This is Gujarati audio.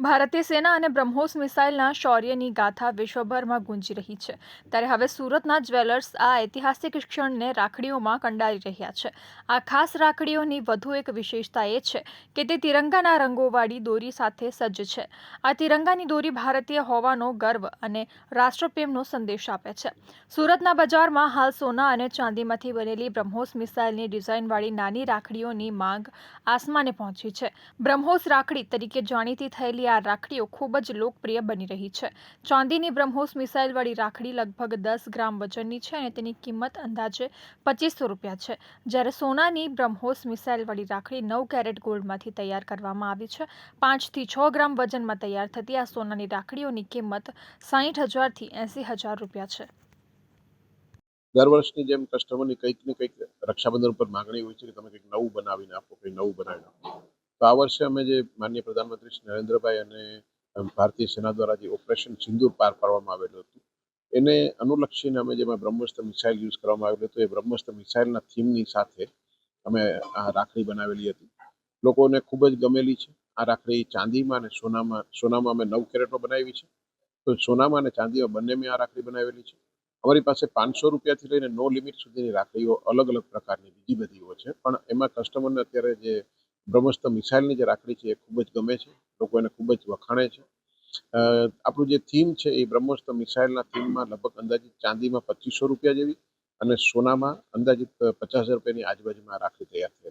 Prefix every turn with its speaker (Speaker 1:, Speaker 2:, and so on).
Speaker 1: ભારતીય સેના અને બ્રહ્મોસ મિસાઇલના શૌર્યની ગાથા વિશ્વભરમાં ગુંજી રહી છે. ત્યારે હવે સુરતના જ્વેલર્સ આ ઐતિહાસિક ક્ષણને રાખડીઓમાં કંડારી રહ્યા છે. આ ખાસ રાખડીઓની વધુ એક વિશેષતા એ છે કે તે તિરંગાના રંગોવાળી દોરી સાથે સજ્જ છે. આ તિરંગાની દોરી ભારતીય હોવાનો ગર્વ અને રાષ્ટ્રપ્રેમનો સંદેશ આપે છે. સુરતના બજારમાં હાલ સોના અને ચાંદીમાંથી બનેલી બ્રહ્મોસ મિસાઇલની ડિઝાઇનવાળી નાની રાખડીઓની માંગ આસમાને પહોંચી છે. બ્રહ્મોસ રાખડી તરીકે જાણીતી થયેલી આ રાખડીઓ ખૂબ જ લોકપ્રિય બની રહી છે. ચાંદીની બ્રહ્મોસ મિસાઇલવાળી રાખડી લગભગ દસ ગ્રામ વજનની છે અને તેની કિંમત અંદાજે પચીસો રૂપિયા છે. જ્યારે સોનાની બ્રહ્મોસ મિસાઇલવાળી રાખડી નવ કેરેટ ગોલ્ડમાંથી તૈયાર કરવામાં આવી છે. પાંચથી છ ગ્રામ વજનમાં તૈયાર થતી આ સોનાની રાખડીઓની કિંમત સાહીઠ હજારથી એંસી હજાર રૂપિયા છે.
Speaker 2: દર વર્ષની જેમ કસ્ટમરની કંઈક ને કંઈક રક્ષાબંધન ઉપર માગણી હોય છે કે તમે કંઈક નવું બનાવીને આપો કંઈક નવું બનાવીને આપો. તો આ વર્ષે અમે જે માનનીય પ્રધાનમંત્રી શ્રી નરેન્દ્રભાઈ અને ભારતીય સેના દ્વારા જે ઓપરેશન સિંદૂર પાર પાડવામાં આવેલું હતું, એને અનુલક્ષીને અમે જેમાં બ્રહ્મસ્ત્ર મિસાઇલ યુઝ કરવામાં આવેલું હતું, એ બ્રહ્મસ્ત્ર મિસાઇલના થીમની સાથે અમે આ રાખડી બનાવેલી હતી. લોકોને ખૂબ જ ગમેલી છે. આ રાખડી ચાંદીમાં અને સોનામાં સોનામાં અમે નવ કેરેટમાં બનાવી છે. તો સોનામાં અને ચાંદીમાં બંને મેં આ રાખડી બનાવેલી છે. અમારી પાસે પાંચસો રૂપિયાથી લઈને નો લિમિટ સુધીની રાખડીઓ અલગ અલગ પ્રકારની બીજી બધીઓ છે. પણ એમાં કસ્ટમરને અત્યારે જે બ્રહ્મસ્ત્ર મિસાઇલની જે રાખડી છે એ ખૂબ જ ગમે છે, લોકો એને ખૂબ જ વખાણે છે. આપણું જે થીમ છે એ બ્રહ્મસ્ત્ર મિસાઇલના થીમમાં લગભગ અંદાજિત ચાંદીમાં પચીસો રૂપિયા જેવી અને સોનામાં અંદાજિત પચાસ હજાર રૂપિયાની આજુબાજુમાં રાખડી તૈયાર છે.